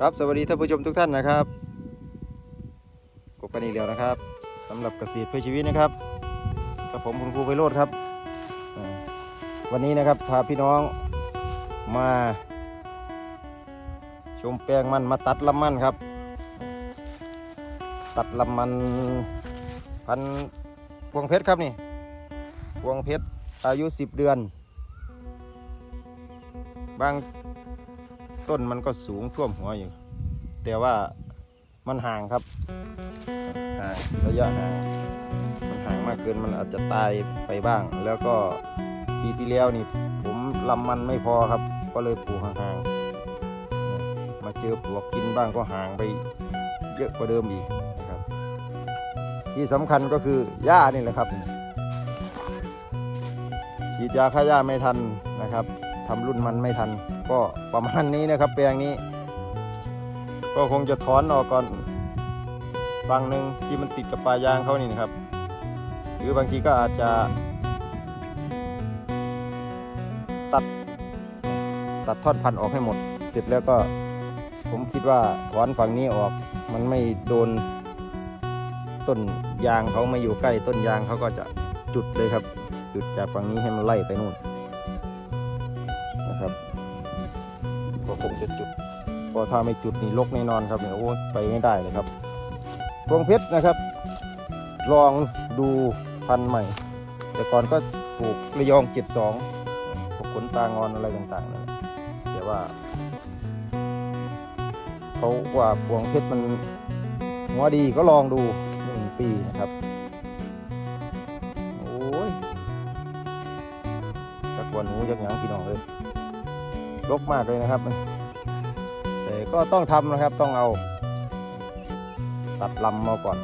ครับสวัสดีท่านผู้ชมทุกท่านนะครับพบกันอีกแล้วนะครับสำหรับเกษตรเพื่อชีวิตนะครับกับผมคุณครูไพโรธครับ วันนี้นะครับพาพี่น้องมา ชมแปลงมันมาตัดลำมันครับ ตัดลำมันพันพวงเพชรครับนี่พวงเพชรอายุ 10 เดือน บาง ต้นมันก็สูงท่วมหัวอยู่ แต่ว่ามันห่างครับห่างระยะห่างมันห่างมากเกินมันอาจจะตายไปบ้าง แล้วก็ปีที่แล้วนี่ ผมลำมันไม่พอครับ ก็เลยปลูกห่างๆมาเจอปลวกกินบ้างก็ห่างไปเยอะกว่าเดิมอีกนะครับ ที่สำคัญก็คือหญ้านี่แหละครับฉีดยาฆ่าหญ้าไม่ทันนะครับ ทำรุ่นมันไม่ทัน ก็ประมาณนี้นะครับ แปลงนี้ ก็คงจะถอนออกก่อนบางหนึ่งที่มันติดกับปลายางเขานี่นะครับ หรือบางทีก็อาจจะตัดตัดท่อนพันออกให้หมด เสร็จแล้วก็ผมคิดว่าถอนฝั่งนี้ออก มันไม่โดนต้นยางเขาไม่อยู่ใกล้ต้นยางเขาก็จะจุดเลยครับ จุดจากฝั่งนี้ให้มันไล่ไปนู่น นะครับก็คงจะจุดเพราะถ้าไม่จุดนี่ลกแน่นอนครับเนี่ยโอ้ไปไม่ได้เลยครับพวงเพชรนะครับ ลองดูพันธุ์ใหม่ แต่ก่อนก็ปลูกระยอง72พวกขนตางอนอะไรต่างๆนั่นแหละแต่ว่าเขาว่าพวงเพชรมันหัวดีก็ลองดูหนึ่งปีนะครับโอ้ยจักวันหนูจักหยังพี่น้องเลย รกมากเลยนะครับ แต่ก็ต้องทำนะครับต้องเอา ตัดลำมาก่อน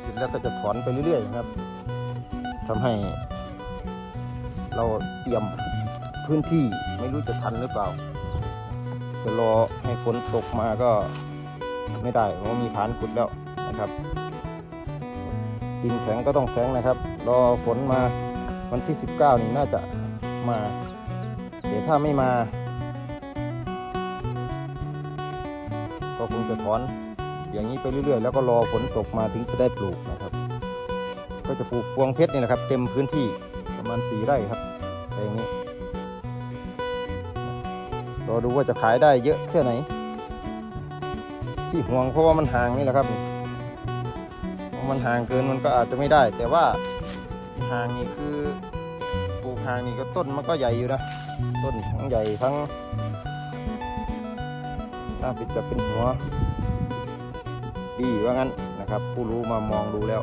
เสร็จแล้วก็จะถอนไปเรื่อยๆนะครับทำให้ เราเตรียมพื้นที่ไม่รู้จะทันหรือเปล่า จะรอให้ฝนตกมาก็ไม่ได้เพราะมีผานขุดแล้วนะครับดินแข็งก็ต้องแข็งนะครับ รอฝนมาวันที่ 19 นี่น่าจะมา แต่ถ้าไม่มา ก็คงจะถอนอย่างนี้ไปเรื่อยๆ แล้วก็รอฝนตกมาถึงจะได้ปลูกนะครับ ก็จะปลูกพวงเพชรนี่แหละครับ เต็มพื้นที่ประมาณ4ไร่ครับแปลงนี้รอดูว่าจะขายได้เยอะแค่ไหน ที่ห่วงเพราะว่ามันห่างนี่แหละครับ มันห่างเกินมันก็อาจจะไม่ได้ แต่ว่าห่างนี่คือ ปลูกห่างนี่ก็ต้นมันก็ใหญ่อยู่นะ ต้นทั้งใหญ่ทั้งน่าป็นจะเป็นหัว ดีว่างั้นนะครับ ผู้รู้มามองดูแล้ว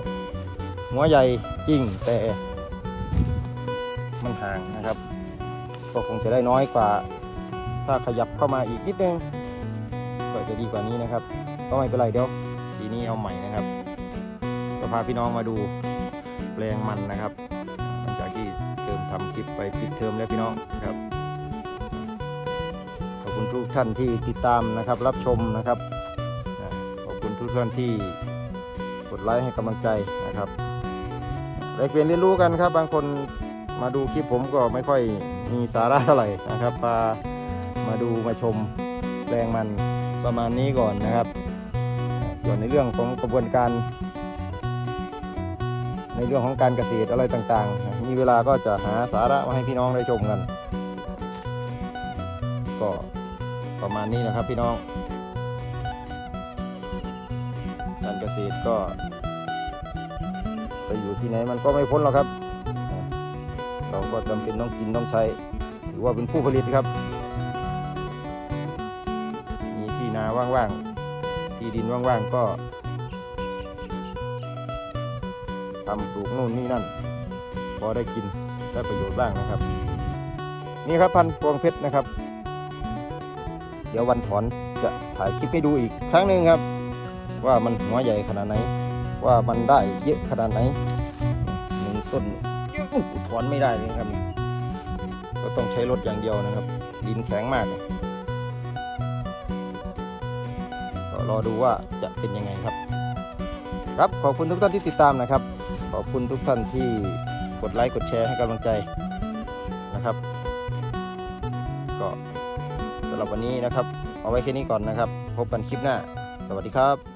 หัวใหญ่จริงแต่มันห่างนะครับ ก็คงจะได้น้อยกว่า ถ้าขยับเข้ามาอีกนิดนึงก็จะดีกว่านี้นะครับ ก็ไม่เป็นไรเดี๋ยวทีนี้เอาใหม่นะครับก็พาพี่น้องมาดูแปลงมันนะครับ ที่มทำคลิปไปปิดเทอมแล้วพี่น้องนะครับขอบคุณทุกท่านที่ติดตามนะครับ รับชมนะครับขอบคุณทุกท่านที่กดไลค์ให้กำลังใจนะครับแลกเปลี่ยนเรียนรู้กันครับ บางคนมาดูคลิปผมก็ไม่ค่อยมีสาระเท่าไหร่นะครับพามาดูมาชมแปลงมันประมาณนี้ก่อนนะครับ ส่วนในเรื่องของกระบวนการ ในเรื่องของการเกษตรอะไรต่างๆ มีเวลาก็จะหาสาระมาให้พี่น้องได้ชมกัน ก็ประมาณนี้นะครับพี่น้อง การเกษตรก็ ไปอยู่ที่ไหนมันก็ไม่พ้นหรอกครับ เราก็จำเป็นต้องกินต้องใช้ ถือว่าเป็นผู้ผลิตครับ มีที่นาว่างๆ ที่ดินว่างๆ ก็ ทำปลูกนู่นนี่นั่น พอได้กินได้ประโยชน์บ้างนะครับ นี่ครับพันธุ์พวงเพชรนะครับ เดี๋ยววันถอนจะถ่ายคลิปให้ดูอีกครั้งหนึ่งครับ ว่ามันหัวใหญ่ขนาดไหน ว่ามันได้เยอะขนาดไหนหนึ่งต้นถอนไม่ได้เลยครับ ก็ต้องใช้รถอย่างเดียวนะครับ ดินแข็งมากก็รอดูว่าจะเป็นยังไงครับ ครับขอบคุณทุกท่านที่ติดตามนะครับ ขอบคุณทุกท่านที่กดไลค์กดแชร์ให้กำลังใจนะครับ ก็สำหรับวันนี้นะครับ เอาไว้แค่นี้ก่อนนะครับ พบกันคลิปหน้า สวัสดีครับ